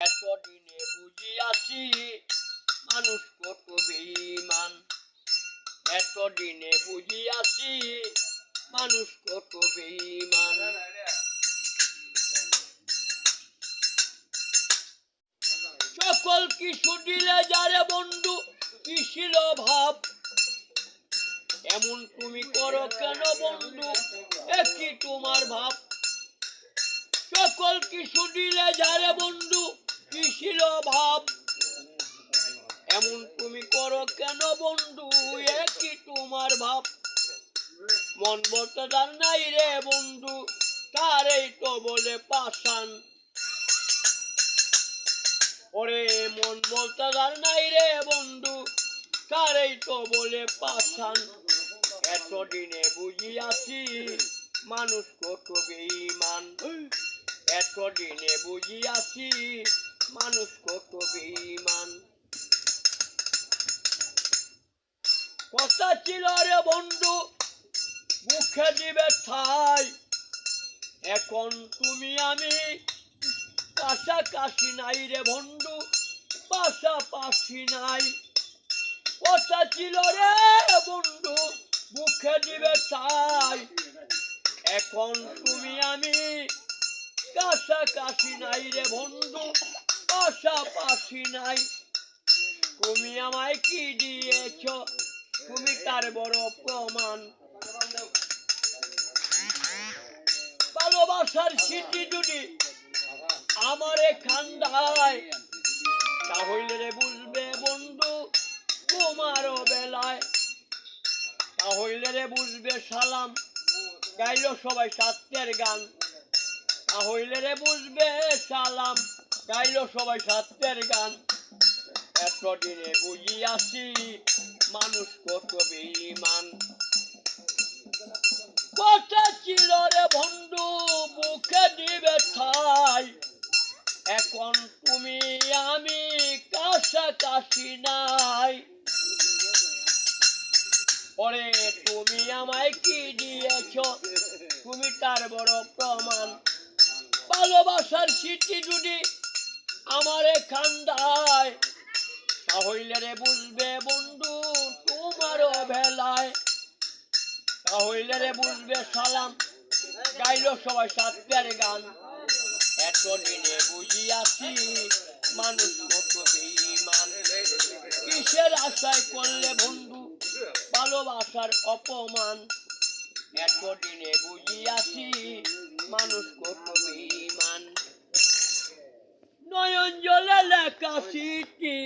এতদিনে বুঝিয়াছি, মানুষ কত বেঈমান। এতদিনে বুঝিয়াছি, মানুষ কত বেঈমান। সকল কিছু দিলে যারে বন্ধু কি ছিল ভাব। এমন তুমি করো কেন বন্ধু? একই তোমার ভাব? সকল কিছু দিলে যারে কেন বন্ধু, একই তোমার ভাব? মন বলতে যার নাই রে বন্ধু, তারই তো বলে পাশান ওরে মন বলতে যার নাই রে বন্ধু, তারই তো বলে পাশান এতদিনে বুঝিয়াছি, মানুষ কত বেঈমান এতদিনে বুঝিয়াছি, মানুষ কত বেঈমান কথা ছিল রে বন্ধু, মুখে দিবে ঠাই। এখন তুমি আমি কাছাকাছি নাই রে বন্ধু, পাশাপাশি নাই। কথা ছিল রে বন্ধু, মুখে দিবে ঠাই। এখন তুমি আমি কাছাকাছি নাই রে বন্ধু, পাশাপাশি নাই। তুমি আমায় কি দিয়েছ? তুমি তার বড় প্রমাণ। ভালোবাসার স্মৃতি যদি আমারে খান্দায়, তাহলে রে বুঝবে বন্ধু তোমারও বেলায়। তাহলে রে বুঝবে সালাম, গাইল সবাই সাত্যের গান। তাহলে রে বুঝবে সালাম, গাইল সবাই সাত্যের গান। এতদিনে বুঝিয়াছি, মানুষ কত বেঈমান। কথা ছিল রে বন্ধু, মুখে দিবে ঠাই। এখন তুমি আমি কাছাকাছি নাই। পরে তুমি আমায় কি দিয়েছ? তুমি তার বড় প্রমাণ। ভালোবাসার স্মৃতি যদি আমারে খান্দায় তাহলে রে বুঝবে বন্ধু তোমারও ভেলায়। তাহলে রে বুঝবে সালাম, গাইল সবাই সাতটার গান। এতদিনে বুঝিয়াছি মানুষ বেঈমান। কিসের আশায় করলে বন্ধু ভালোবাসার অপমান? এতদিনে বুঝিয়াছি মানুষ কত বেঈমান। নয়ন জলে লেখা স্মৃতি